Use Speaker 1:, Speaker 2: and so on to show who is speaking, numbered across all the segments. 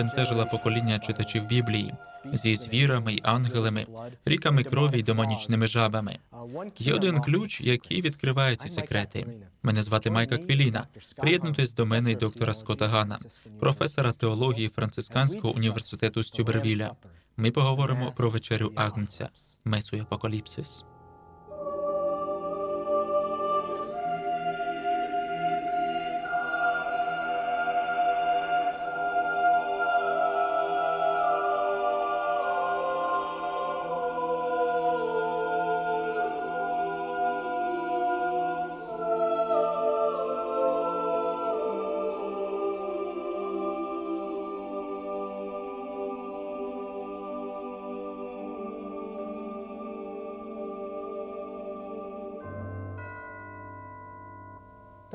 Speaker 1: Книга об'явлення бентежила покоління читачів Біблії зі звірами й ангелами, ріками крові й демонічними жабами. Є один ключ, який відкриває ці секрети. Мене звати Майка Квіліна. Приєднуйтесь до мене і доктора Скота Гана, професора теології Францисканського університету Стюбервіля. Ми поговоримо про вечерю Агнця, Месу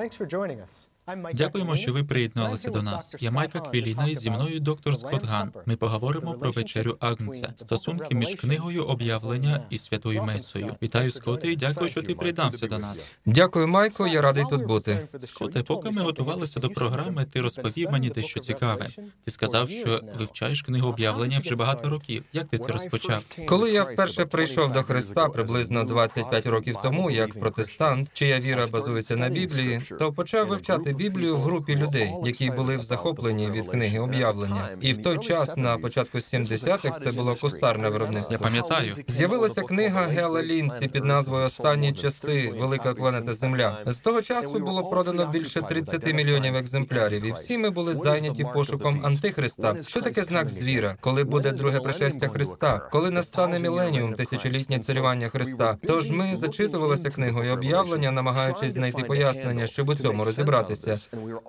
Speaker 1: й Апокаліпсис. Дякуємо, що ви приєдналися до нас. Я Майка Квіліна і зі мною доктор Скотт Ган. Ми поговоримо про вечерю Агнця, стосунки між книгою об'явлення і святою Месою. Вітаю, Скотте, і дякую, що ти приєднався до нас.
Speaker 2: Дякую, Майко. Я радий тут бути.
Speaker 1: Скотте, поки ми готувалися до програми, ти розповів мені дещо цікаве. Ти сказав, що вивчаєш книгу об'явлення вже багато років. Як ти це розпочав?
Speaker 2: Коли я вперше прийшов до Христа приблизно 25 років тому, як протестант, чия віра базується на Біблії, то почав вивчати Біблію в групі людей, які були в захопленні від книги об'явлення. І в той час, на початку 70-х, це було кустарне
Speaker 1: Я
Speaker 2: виробництво.
Speaker 1: пам'ятаю.
Speaker 2: З'явилася книга Гела Лінці під назвою Останні часи Велика планета Земля. З того часу було продано більше 30 мільйонів екземплярів, і всі ми були зайняті пошуком антихриста. Що таке знак звіра? Коли буде друге пришестя Христа? Коли настане міленіум, тисячолітнє царювання Христа? Тож ми зачитувалися книгою об'явлення, намагаючись знайти пояснення, щоб у цьому розібратися.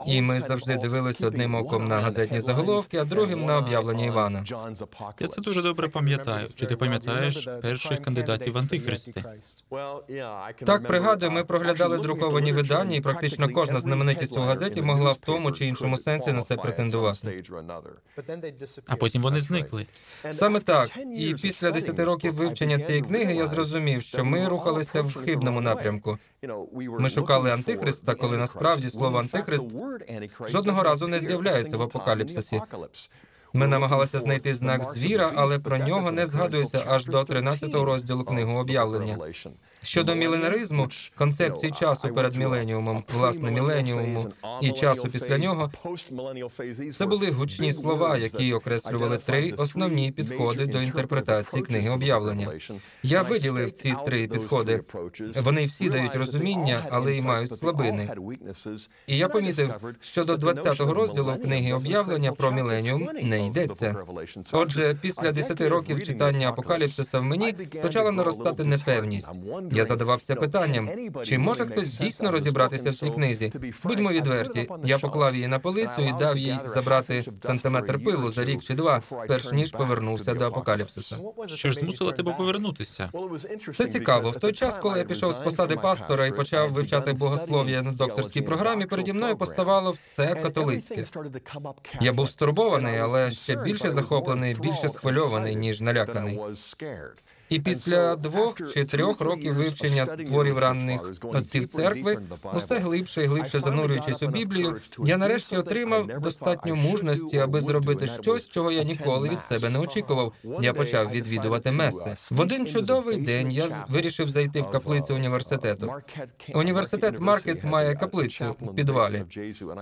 Speaker 2: І ми завжди дивилися одним оком на газетні заголовки, а другим на об'явлення Івана.
Speaker 1: Я це дуже добре пам'ятаю. Чи ти пам'ятаєш перших кандидатів в антихристи?
Speaker 2: Так, пригадую, ми проглядали друковані видання, і практично кожна знаменитість у газеті могла в тому чи іншому сенсі на це претендувати.
Speaker 1: А потім вони зникли.
Speaker 2: Саме так. І після 10 років вивчення цієї книги я зрозумів, що ми рухалися в хибному напрямку.
Speaker 3: Ми шукали антихриста, коли насправді слово антихрист жодного разу не з'являється в апокаліпсисі.
Speaker 2: Ми намагалися знайти знак звіра, але про нього не згадується аж до 13-го розділу книги об'явлення. Щодо міленаризму, концепції часу перед міленіумом, власне міленіуму і часу після нього, це були гучні слова, які окреслювали три основні підходи до інтерпретації книги об'явлення. Я виділив ці три підходи. Вони всі дають розуміння, але й мають слабини. І я помітив, що до 20-го розділу книги об'явлення про міленіум не йдеться. Отже, після 10 років читання апокаліпсиса в мені почала наростати непевність. Я задавався питанням, чи може хтось дійсно розібратися в цій книзі? Будьмо відверті. Я поклав її на полицю і дав їй забрати сантиметр пилу за рік чи два, перш ніж повернувся до апокаліпсиса.
Speaker 1: Що ж змусило тебе повернутися?
Speaker 2: Це цікаво. В той час, коли я пішов з посади пастора і почав вивчати богослов'я на докторській програмі, переді мною поставало все католицьке. Я був стурбований, але ще більше захоплений, більше схвильований ніж наляканий. І після двох чи трьох років вивчення творів ранних отців церкви, усе глибше і глибше занурюючись у Біблію, я нарешті отримав достатньо мужності, аби зробити щось, чого я ніколи від себе не очікував. Я почав відвідувати меси. В один чудовий день я вирішив зайти в каплицю університету. Університет Маркет має каплицю у підвалі.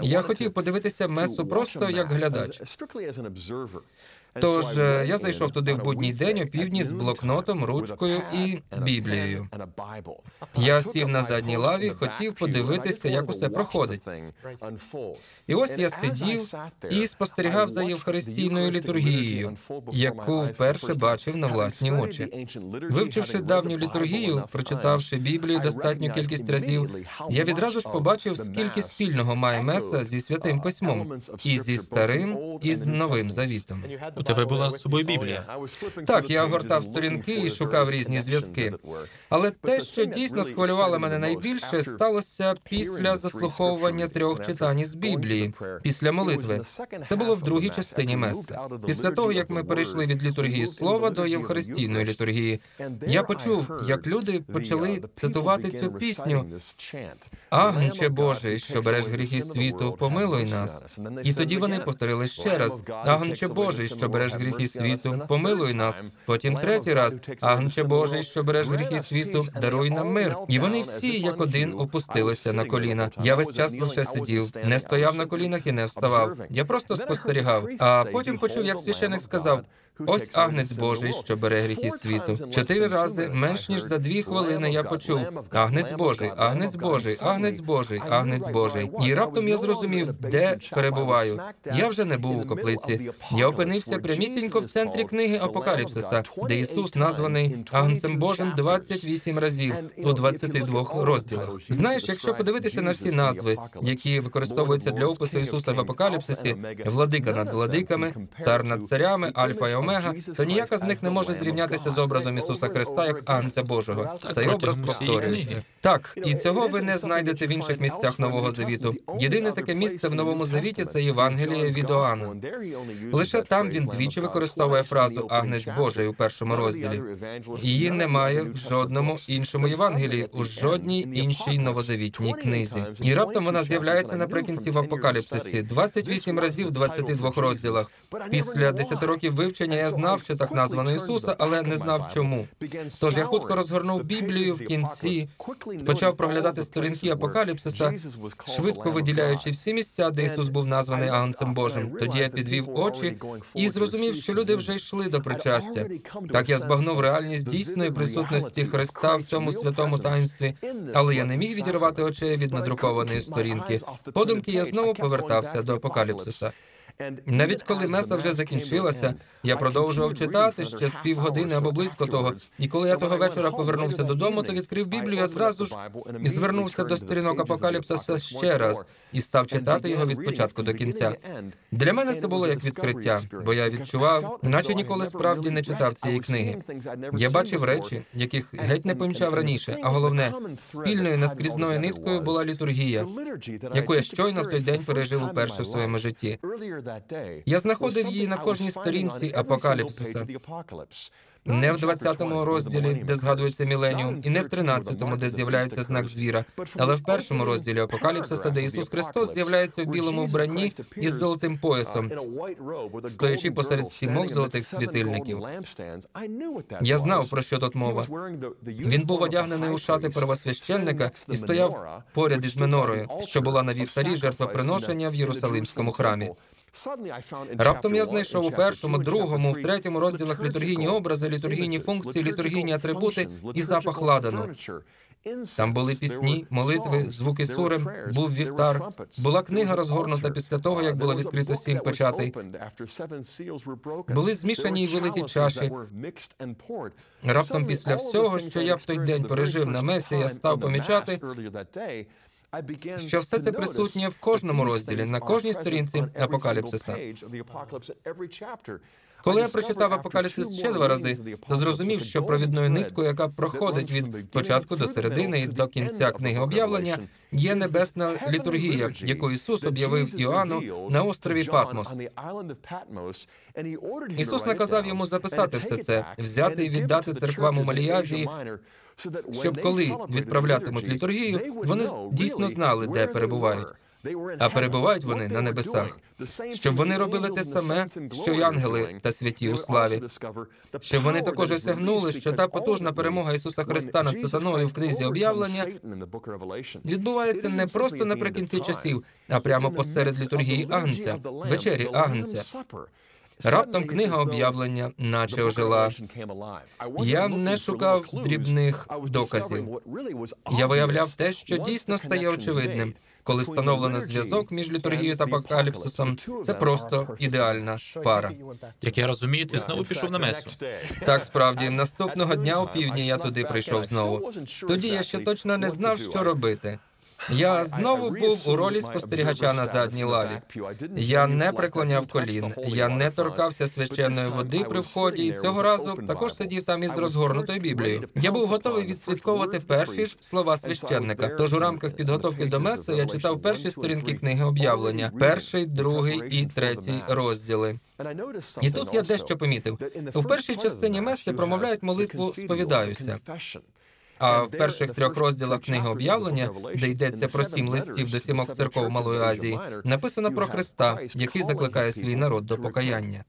Speaker 2: Я хотів подивитися месу просто як глядач. Тож е, я зайшов туди в будній день о півдні з блокнотом, ручкою і Біблією. Я сів на задній лаві, хотів подивитися, як усе проходить. І ось я сидів і спостерігав за євхаристійною літургією, яку вперше бачив на власні очі. Вивчивши давню літургію, прочитавши Біблію достатню кількість разів, я відразу ж побачив, скільки спільного має меса зі святим письмом, і зі старим, і з новим завітом.
Speaker 1: Тебе була з собою Біблія.
Speaker 2: Так, я огортав сторінки і шукав різні зв'язки. Але те, що дійсно схвилювало мене найбільше, сталося після заслуховування трьох читань із Біблії, після молитви. Це було в другій частині меси. Після того, як ми перейшли від літургії слова до євхаристійної літургії, я почув, як люди почали цитувати цю пісню. Агнче Божий, що береш гріхи світу, помилуй нас. І тоді вони повторили ще раз: Агнче Божий, що береш гріхи світу, помилуй нас. Потім третій раз: Агнче Божий, що береш гріхи світу, даруй нам мир. І вони всі, як один, опустилися на коліна. Я весь час лише сидів, не стояв на колінах і не вставав. Я просто спостерігав. А потім почув, як священик сказав. Ось агнець Божий, що бере гріхи світу. Чотири рази менш ніж за дві хвилини я почув агнець Божий, агнець Божий, агнець Божий, агнець Божий. І раптом я зрозумів, де перебуваю. Я вже не був у каплиці. Я опинився прямісінько в центрі книги Апокаліпсиса, де Ісус названий агнцем Божим 28 разів у 22 розділах. Знаєш, якщо подивитися на всі назви, які використовуються для опису Ісуса в Апокаліпсисі, владика над владиками, цар над царями, альфа і омега, то ніяка з них не може зрівнятися з образом Ісуса Христа як Анця Божого. Цей образ повторюється. Так, і цього ви не знайдете в інших місцях Нового Завіту. Єдине таке місце в Новому Завіті це Євангеліє від Іоанна. Лише там він двічі використовує фразу Агнець Божий у першому розділі. Її немає в жодному іншому Євангелії, у жодній іншій новозавітній книзі. І раптом вона з'являється наприкінці в Апокаліпсисі 28 разів в 22 розділах. Після 10 років вивчення я знав, що так названо Ісуса, але не знав чому. Тож я хутко розгорнув Біблію в кінці, почав проглядати сторінки Апокаліпсиса, швидко виділяючи всі місця, де Ісус був названий Агнцем Божим. Тоді я підвів очі і зрозумів, що люди вже йшли до причастя. Так я збагнув реальність дійсної присутності Христа в цьому святому таїнстві, але я не міг відірвати очей від надрукованої сторінки. Подумки я знову повертався до апокаліпсиса. Навіть коли меса вже закінчилася, я продовжував читати ще з півгодини або близько того. І коли я того вечора повернувся додому, то відкрив Біблію і одразу ж і звернувся до сторінок Апокаліпсиса ще раз і став читати його від початку до кінця. Для мене це було як відкриття, бо я відчував, наче ніколи справді не читав цієї книги. Я бачив речі, яких геть не помічав раніше. А головне, спільною наскрізною ниткою була літургія, яку я щойно в той день пережив уперше в своєму житті. Я знаходив її на кожній сторінці апокаліпсиса. Не в 20-му розділі, де згадується міленіум, і не в 13-му, де з'являється знак звіра, але в першому розділі Апокаліпсиса, де Ісус Христос з'являється в білому вбранні із золотим поясом,
Speaker 3: стоячи посеред сімох золотих світильників.
Speaker 2: Я знав, про що тут мова. Він був одягнений у шати первосвященника і стояв поряд із менорою, що була на вівтарі жертвоприношення в Єрусалимському храмі.
Speaker 3: Раптом я знайшов у першому, другому, в третьому розділах літургійні образи, літургійні функції, літургійні атрибути і запах ладану.
Speaker 2: Там були пісні, молитви, звуки сурем, був вівтар. Була книга розгорнута після того, як було відкрито сім печатей.
Speaker 3: Були змішані й вилиті чаші.
Speaker 2: Раптом після всього, що я в той день пережив на месі, я став помічати, що все це присутнє в кожному розділі, на кожній сторінці апокаліпсиса. Коли я прочитав апокаліпсис ще два рази, то зрозумів, що провідною ниткою, яка проходить від початку до середини і до кінця книги об'явлення, є небесна літургія, яку Ісус об'явив Іоанну на острові Патмос. Ісус наказав йому записати все це, взяти і віддати церквам у Маліазії, щоб коли відправлятимуть літургію, вони дійсно знали, де перебувають. А перебувають вони на небесах, щоб вони робили те саме, що й ангели та святі у славі, щоб вони також осягнули, що та потужна перемога Ісуса Христа над сатаною в книзі об'явлення відбувається не просто наприкінці часів, а прямо посеред літургії Агнця, вечері Агнця. Раптом книга об'явлення, наче ожила. Я не шукав дрібних доказів. Я виявляв те, що дійсно стає очевидним. Коли встановлено зв'язок між літургією та апокаліпсисом, це просто ідеальна пара.
Speaker 1: Як я розумію, ти знову пішов на месу.
Speaker 2: Так, справді, наступного дня у півдні я туди прийшов знову. Тоді я ще точно не знав, що робити. Я знову був у ролі спостерігача на задній лаві. Я не преклоняв колін, я не торкався священної води при вході, і цього разу також сидів там із розгорнутою Біблією. Я був готовий відслідковувати перші ж слова священника. Тож у рамках підготовки до меси я читав перші сторінки книги об'явлення, перший, другий і третій розділи. І тут я дещо помітив. У першій частині меси промовляють молитву «Сповідаюся». А в перших трьох розділах книги об'явлення, де йдеться про сім листів до сімох церков Малої Азії, написано про Христа, який закликає свій народ до покаяння.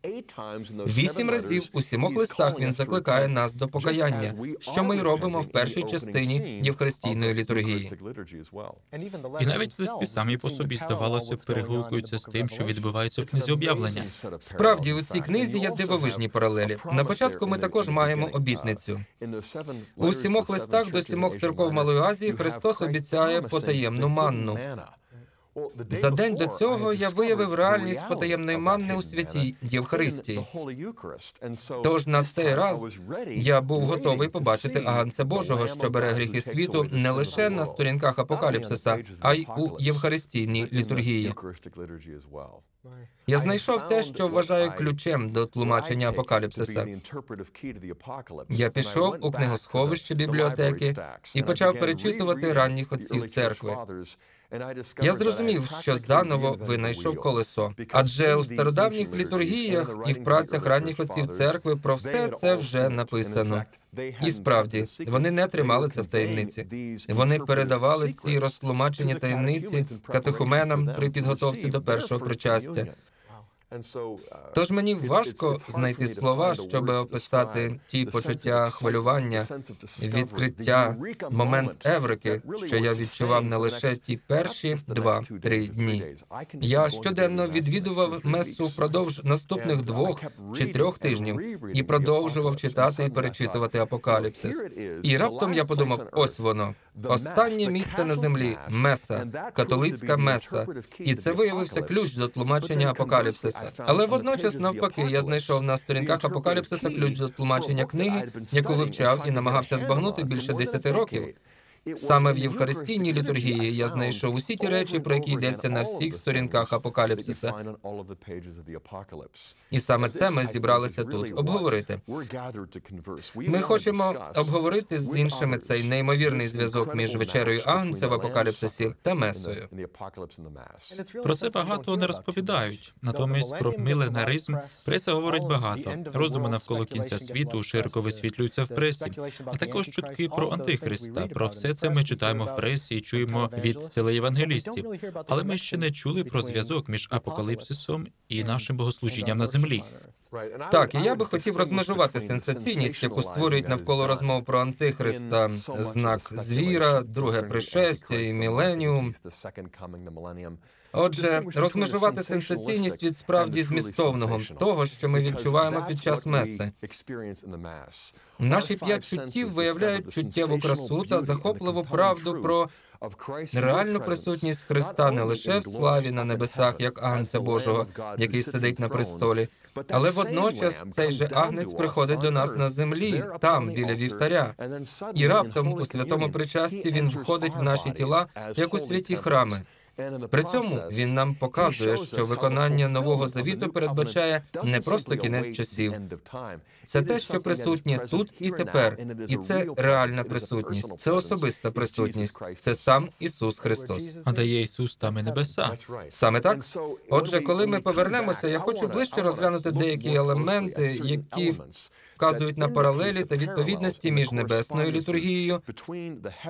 Speaker 2: Вісім разів у сімох листах він закликає нас до покаяння, що ми й робимо в першій частині євхаристійної літургії.
Speaker 1: І навіть листи самі по собі, здавалося, перегукуються з тим, що відбувається в книзі об'явлення.
Speaker 2: Справді у цій книзі є дивовижні паралелі. На початку ми також маємо обітницю. У сімох листах до сімох церков Малої Азії Христос обіцяє потаємну манну. За день до цього я виявив реальність потаємної манни у святій Євхаристії. Тож на цей раз я був готовий побачити агнця Божого, що бере гріхи світу не лише на сторінках апокаліпсиса, а й у євхаристійній літургії. Я знайшов те, що вважаю ключем до тлумачення апокаліпсиса. Я пішов у книгосховище бібліотеки і почав перечитувати ранніх отців церкви. Я зрозумів, що заново винайшов колесо, адже у стародавніх літургіях і в працях ранніх отців церкви про все це вже написано. І справді вони не тримали це в таємниці. Вони передавали ці розтлумачені таємниці катехуменам при підготовці до першого причастя. Тож мені важко знайти слова, щоб описати ті почуття хвилювання, відкриття, момент еврики, що я відчував не лише ті перші два-три дні. Я щоденно відвідував месу впродовж наступних двох чи трьох тижнів і продовжував читати і перечитувати апокаліпсис. І раптом я подумав: ось воно. Останнє місце на землі меса, католицька меса, і це виявився ключ до тлумачення апокаліпсиса. Але водночас, навпаки, я знайшов на сторінках апокаліпсиса ключ до тлумачення книги, яку вивчав і намагався збагнути більше десяти років. Саме в Євхаристійній літургії я знайшов усі ті речі, про які йдеться на всіх сторінках апокаліпсиса. І саме це ми зібралися тут обговорити. Ми хочемо обговорити з іншими цей неймовірний зв'язок між вечерею Агнця в апокаліпсисі та месою.
Speaker 1: Про це багато не розповідають. Натомість про міленаризм преса говорить багато. Роздуми навколо кінця світу широко висвітлюються в пресі, а також чутки про антихриста. Про все це ми читаємо в пресі і чуємо від телеєвангелістів. Але ми ще не чули про зв'язок між апокаліпсисом і нашим богослужінням на землі.
Speaker 2: Так, і я би хотів розмежувати сенсаційність, яку створюють навколо розмов про антихриста, знак звіра, друге пришестя і міленіум. Отже, розмежувати сенсаційність від справді змістовного того, що ми відчуваємо під час меси. Наші п'ять чуттів виявляють чуттєву красу та захопливу правду про реальну присутність Христа не лише в славі на небесах, як агнця Божого, який сидить на престолі, але водночас цей же агнець приходить до нас на землі, там біля вівтаря. І раптом у святому причасті він входить в наші тіла як у святі храми. При цьому він нам показує, що виконання нового завіту передбачає не просто кінець часів. Це те, що присутнє тут і тепер, і це реальна присутність, це особиста присутність, це сам Ісус Христос.
Speaker 1: А де є Ісус, там і небеса.
Speaker 2: Саме так. Отже, коли ми повернемося, я хочу ближче розглянути деякі елементи, які вказують на паралелі та відповідності між небесною літургією,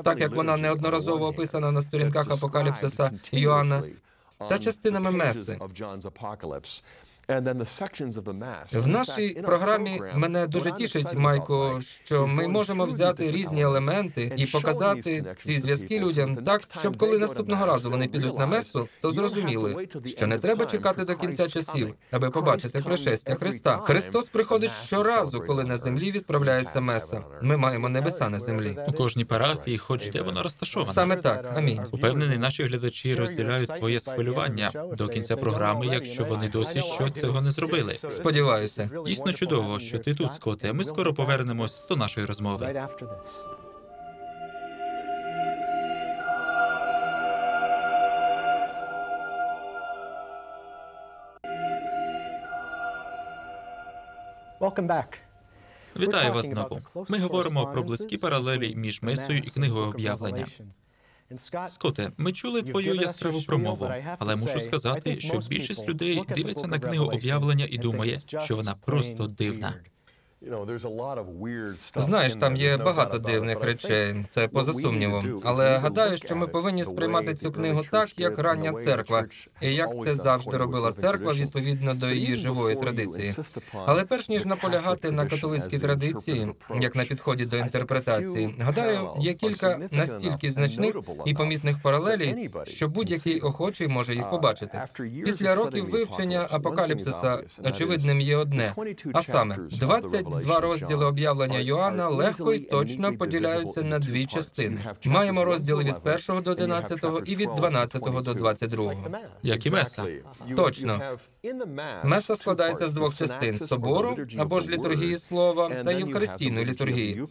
Speaker 2: так як вона неодноразово описана на сторінках апокаліпсиса Йоанна, та частинами меси. В нашій програмі мене дуже тішить, Майко, що ми можемо взяти різні елементи і показати ці зв'язки людям так, щоб коли наступного разу вони підуть на месу, то зрозуміли, що не треба чекати до кінця часів, аби побачити пришестя Христа. Христос приходить щоразу, коли на землі відправляється меса. Ми маємо небеса на землі.
Speaker 1: У кожній парафії, хоч де вона розташована.
Speaker 2: Саме так. Амінь.
Speaker 1: Упевнений, наші глядачі розділяють твоє схвилювання до кінця програми, якщо вони досі що цього не зробили.
Speaker 2: Сподіваюся,
Speaker 1: дійсно чудово, що ти тут, Скоте. Ми скоро повернемось до нашої розмови. Welcome. Вітаю вас знову. Ми говоримо про близькі паралелі між месою і книгою об'явлення. Скоте, ми чули твою яскраву промову, але мушу сказати, що більшість людей дивиться на книгу об'явлення і думає, що вона просто дивна.
Speaker 2: Знаєш, там є багато дивних речей, це поза сумнівом. Але гадаю, що ми повинні сприймати цю книгу так, як рання церква, і як це завжди робила церква відповідно до її живої традиції. Але перш ніж наполягати на католицькій традиції, як на підході до інтерпретації, гадаю, є кілька настільки значних і помітних паралелей, що будь-який охочий може їх побачити. Після років вивчення апокаліпсиса очевидним є одне, а саме 22 розділи об'явлення Йоанна легко і точно поділяються на дві частини. Маємо розділи від 1 до 11 і від 12 до 22.
Speaker 1: Як і Меса.
Speaker 2: Точно. Меса складається з двох частин: собору або ж літургії слова та євхаристійної літургії.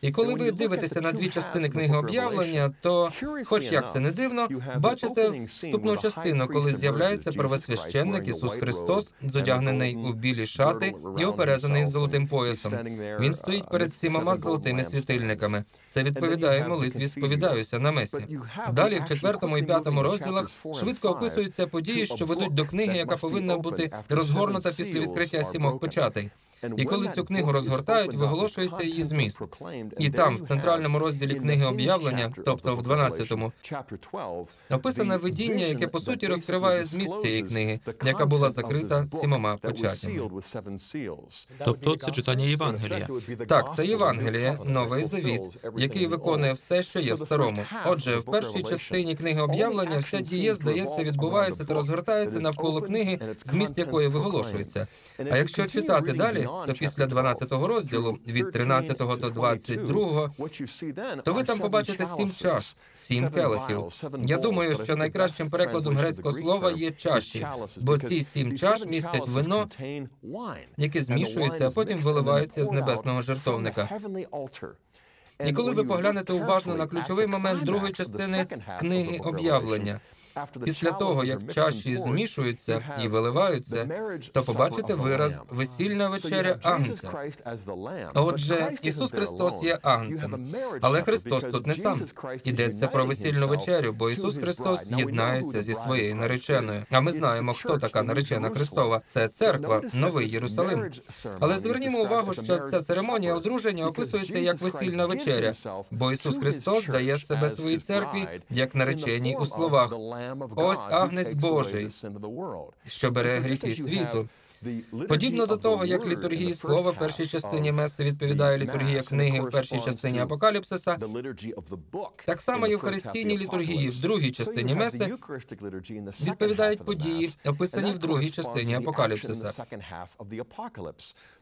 Speaker 2: І коли ви дивитеся на дві частини книги об'явлення, то, хоч як це не дивно, бачите вступну частину, коли з'являється первосвященник Ісус Христос, зодягнений у білі шати і оперезаний золотим поясом. Він стоїть перед сімома золотими світильниками. Це відповідає молитві «Сповідаюся на месі. Далі, в четвертому і п'ятому розділах, швидко описуються події, що ведуть до книги, яка повинна бути розгорнута після відкриття сімох печатей. І коли цю книгу розгортають, виголошується її зміст. І там, в центральному розділі книги об'явлення, тобто в 12-му, описане видіння, яке по суті розкриває зміст цієї книги, яка була закрита сімома печатями.
Speaker 1: Тобто це читання Євангелія.
Speaker 2: Так, це Євангеліє, новий завіт, який виконує все, що є в старому. Отже, в першій частині книги об'явлення вся дія, здається, відбувається та розгортається навколо книги, зміст якої виголошується. А якщо читати далі, то після 12-го розділу від 13 до 22, то ви там побачите сім чаш, сім келихів. Я думаю, що найкращим перекладом грецького слова є чаші, бо ці сім чаш містять вино, яке змішується, а потім виливається з небесного жертовника. І коли ви поглянете уважно на ключовий момент другої частини книги об'явлення, Після того, як чаші змішуються і виливаються, то побачите вираз весільна вечеря Агнця. Отже, Ісус Христос є Агнцем, але Христос тут не сам. Йдеться про весільну вечерю, бо Ісус Христос єднається зі своєю нареченою. А ми знаємо, хто така наречена Христова. Це церква, новий Єрусалим. Але звернімо увагу, що ця церемонія одруження описується як весільна вечеря, бо Ісус Христос дає себе своїй церкві як нареченій у словах.
Speaker 3: Ось агнець Божий,
Speaker 2: що бере гріхи світу. Подібно до того, як літургії слова в першій частині Меси відповідає літургія книги в першій частині Апокаліпсиса, так само євхаристійні літургії в другій частині Меси відповідають події, описані в другій частині Апокаліпсиса.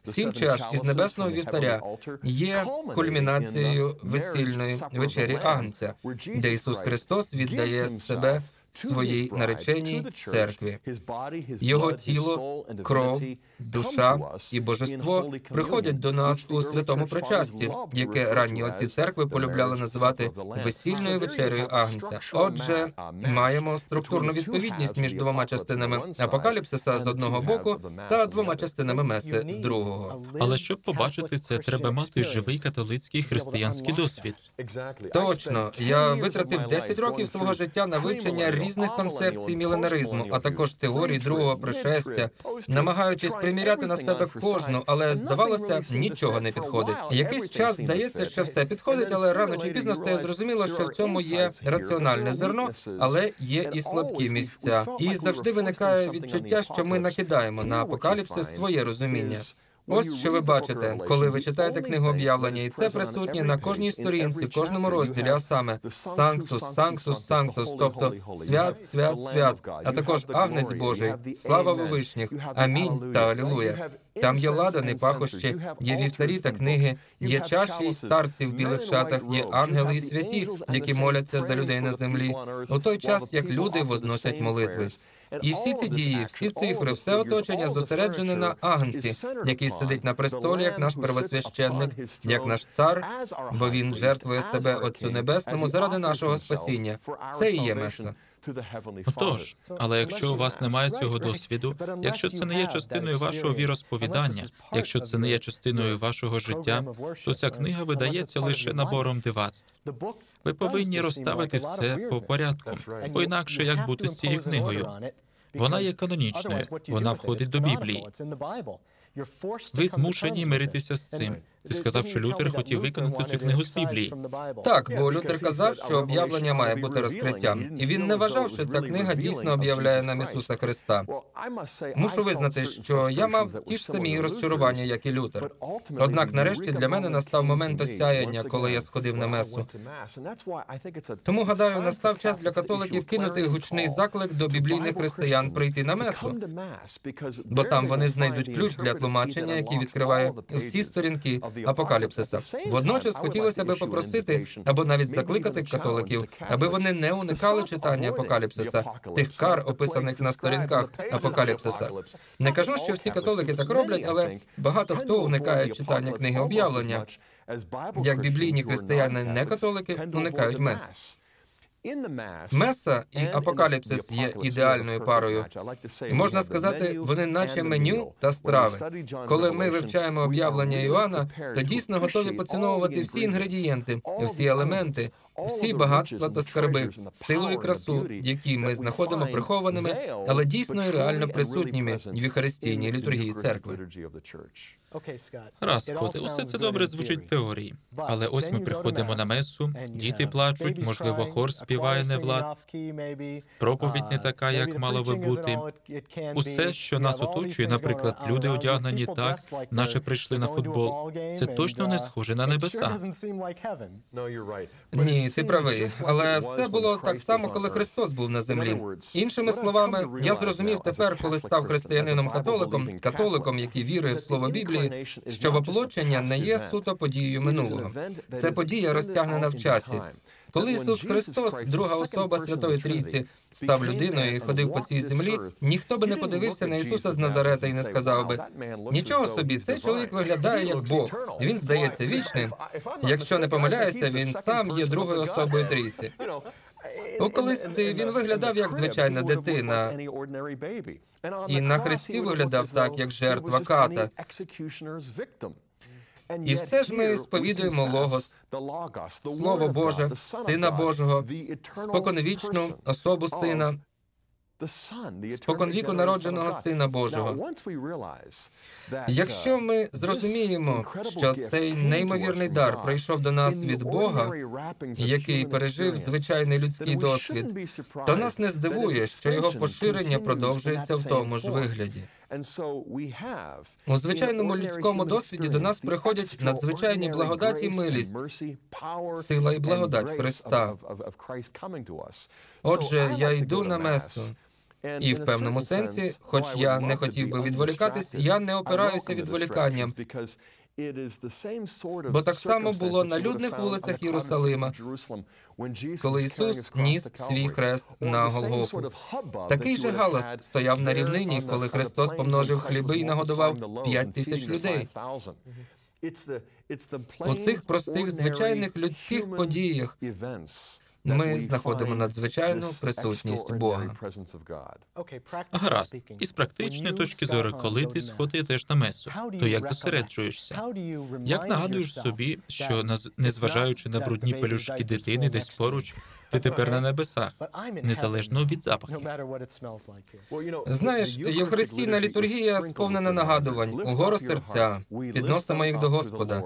Speaker 2: Сім чаш із небесного вівтаря є кульмінацією весільної вечері Агнця, де Ісус Христос віддає себе своїй нареченій церкві. Його тіло, кров, душа і божество приходять до нас у святому причасті, яке ранні отці церкви полюбляли називати весільною вечерею Агнця. Отже, маємо структурну відповідність між двома частинами апокаліпсиса з одного боку та двома частинами меси з другого.
Speaker 1: Але щоб побачити це, треба мати живий католицький християнський досвід.
Speaker 2: Точно, я витратив 10 років свого життя на вивчення різних концепцій міленаризму, а також теорій другого пришестя, намагаючись приміряти на себе кожну, але здавалося, нічого не підходить. Якийсь час здається, що все підходить, але рано чи пізно стає зрозуміло, що в цьому є раціональне зерно, але є і слабкі місця. І завжди виникає відчуття, що ми накидаємо на апокаліпсис своє розуміння. Ось що ви бачите, коли ви читаєте книгу об'явлення, і це присутнє на кожній сторінці, в кожному розділі, а саме Санктус, Санктус, Санктус, тобто свят, свят, свят, а також Агнець Божий, слава Вовишніх, Амінь та Алілуя. Там є ладани, пахощі, є вівтарі та книги, є чаші й старці в білих шатах, є ангели і святі, які моляться за людей на землі. У той час, як люди возносять молитви. І всі ці дії, всі цифри, все оточення зосереджене на агнці, який сидить на престолі, як наш первосвященник, як наш цар, бо він жертвує себе Отцю Небесному заради нашого спасіння. Це і є меса.
Speaker 1: Отож, але якщо у вас немає цього досвіду, якщо це не є частиною вашого віросповідання, якщо це не є частиною вашого життя, то ця книга видається лише набором дивацтв. Ви повинні розставити все по порядку, бо інакше як бути з цією книгою. Вона є канонічною, вона входить до Біблії. Ви змушені миритися з цим. Ти сказав, що Лютер хотів виконати цю книгу з Біблії.
Speaker 2: Так, бо Лютер казав, що об'явлення має бути розкриттям, і він не вважав, що ця книга дійсно об'являє нам Ісуса Христа. Мушу визнати, що я мав ті ж самі розчарування, як і Лютер. Однак, нарешті, для мене настав момент осяяння, коли я сходив на месу. Тому гадаю, настав час для католиків кинути гучний заклик до біблійних християн прийти на месу, бо там вони знайдуть ключ для тлумачення, який відкриває всі сторінки апокаліпсиса. Водночас хотілося би попросити або навіть закликати католиків, аби вони не уникали читання апокаліпсиса, тих кар, описаних на сторінках апокаліпсиса. Не кажу, що всі католики так роблять, але багато хто уникає читання книги об'явлення, як біблійні християни, не католики, уникають мес. Меса і апокаліпсис є ідеальною парою. І можна сказати, вони наче меню та страви. Коли ми вивчаємо об'явлення Іоанна, то дійсно готові поціновувати всі інгредієнти, всі елементи, всі багатства та скарби, силу і красу, які ми знаходимо прихованими, але дійсно і реально присутніми в Євхаристійній літургії церкви.
Speaker 1: Раз, Скотте, усе це добре звучить в теорії. Але ось ми приходимо на месу, діти плачуть, можливо, хор співає не влад, проповідь не така, як мало би бути. Усе, що нас оточує, наприклад, люди одягнені так, наче прийшли на футбол. Це точно не схоже на небеса.
Speaker 2: Ні, ти правий, але все було так само, коли Христос був на землі. Іншими словами, я зрозумів тепер, коли став християнином-католиком, католиком, який вірує в слово Біблії, що воплочення не є суто подією минулого. Це подія розтягнена в часі. Коли Ісус Христос, друга особа Святої Трійці, став людиною і ходив по цій землі, ніхто би не подивився на Ісуса з Назарета і не сказав би нічого собі, цей чоловік виглядає як Бог. Він здається вічним. Якщо не помиляюся, він сам є другою особою трійці. У колисці він виглядав як звичайна дитина, і на хресті виглядав так, як жертва ката. І все ж ми сповідуємо Логос, Слово Боже, Сина Божого, споконвічну особу Сина, споконвіку народженого Сина Божого. Якщо ми зрозуміємо, що цей неймовірний дар прийшов до нас від Бога, який пережив звичайний людський досвід, то нас не здивує, що його поширення продовжується в тому ж вигляді. У звичайному людському досвіді до нас приходять надзвичайні благодаті і милість, сила і благодать Христа. Отже, я йду на месу. І в певному сенсі, хоч я не хотів би відволікатись, я не опираюся відволіканням. Бо так само було на людних вулицях Єрусалима, коли Ісус ніс свій хрест на Голгофу. Такий же галас стояв на рівнині, коли Христос помножив хліби і нагодував п'ять тисяч людей. У цих простих звичайних людських подіях ми знаходимо надзвичайну присутність Бога.
Speaker 1: Гаразд, із практичної точки зору, коли ти сходиш на месу, то як зосереджуєшся? Як нагадуєш собі, що незважаючи на брудні пелюшки дитини десь поруч, ти тепер на небесах, незалежно від запахів?
Speaker 2: Знаєш, євхаристійна літургія сповнена нагадувань, угору серця, підносимо їх до Господа.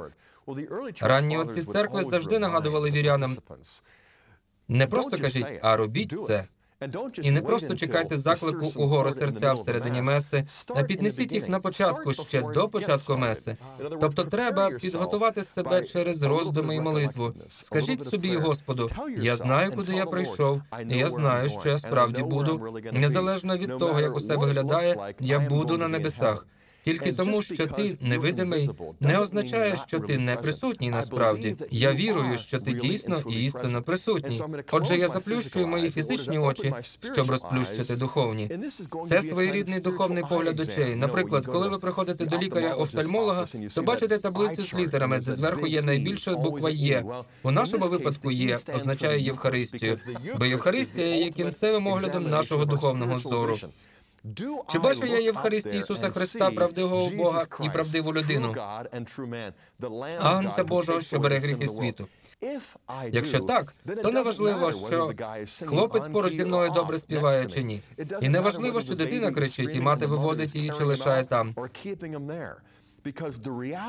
Speaker 2: Ранні отці церкви завжди нагадували вірянам, не просто кажіть, а робіть це. І не просто чекайте заклику угору серця всередині меси, а піднесіть їх на початку ще до початку меси. Тобто треба підготувати себе через роздуми і молитву. Скажіть собі, Господу, я знаю, куди я прийшов, і я знаю, що я справді буду. Незалежно від того, як усе виглядає, я буду на небесах. Тільки тому, що ти невидимий, не означає, що ти не присутній насправді. Я вірую, що ти дійсно і істинно присутній. Отже, я заплющую мої фізичні очі, щоб розплющити духовні. Це своєрідний духовний погляд очей. Наприклад, коли ви приходите до лікаря-офтальмолога, то бачите таблицю з літерами, де зверху є найбільша буква Є. У нашому випадку Є означає Євхаристію, бо Євхаристія є кінцевим оглядом нашого духовного зору. Чи бачу я Євхаристію Ісуса Христа, правдивого Бога і правдиву людину? Агнця Божого, що бере гріхи світу. Якщо так, то неважливо, що хлопець поруч зі мною добре співає чи ні. І неважливо, що дитина кричить, і мати виводить її чи лишає там.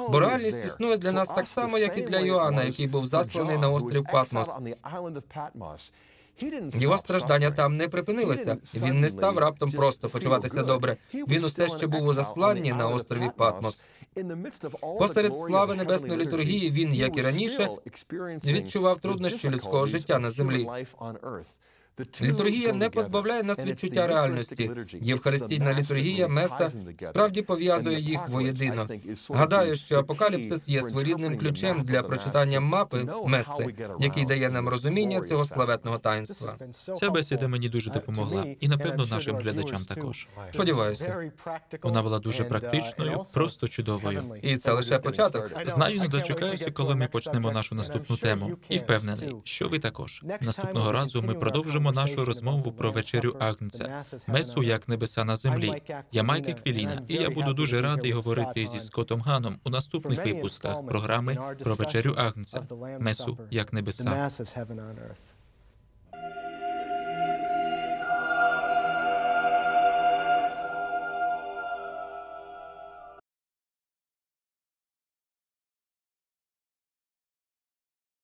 Speaker 3: Бо реальність існує для нас так само, як і для Йоанна, який був засланий на острів Патмос.
Speaker 2: Його страждання там не припинилися. Він не став раптом просто почуватися добре. Він усе ще був у засланні на острові Патмос.
Speaker 3: Посеред слави небесної літургії він, як і раніше, відчував труднощі людського життя на землі.
Speaker 2: Літургія не позбавляє нас відчуття реальності. Євхаристійна літургія, меса справді пов'язує їх воєдино. Гадаю, що апокаліпсис є своєрідним ключем для прочитання мапи меси, який дає нам розуміння цього славетного таїнства.
Speaker 1: Ця бесіда мені дуже допомогла, і напевно нашим глядачам також.
Speaker 2: Сподіваюся.
Speaker 1: Вона була дуже практичною, просто чудовою.
Speaker 2: І це лише початок.
Speaker 1: Знаю, не дочекаюся, коли ми почнемо нашу наступну тему, і впевнений, що ви також. Наступного разу ми продовжимо нашу розмову про вечерю Агнця, месу як небеса на землі. Я Майк Квіліна, і я буду дуже радий говорити зі Скотом Ганом у наступних випусках програми про вечерю Агнця, месу як небеса.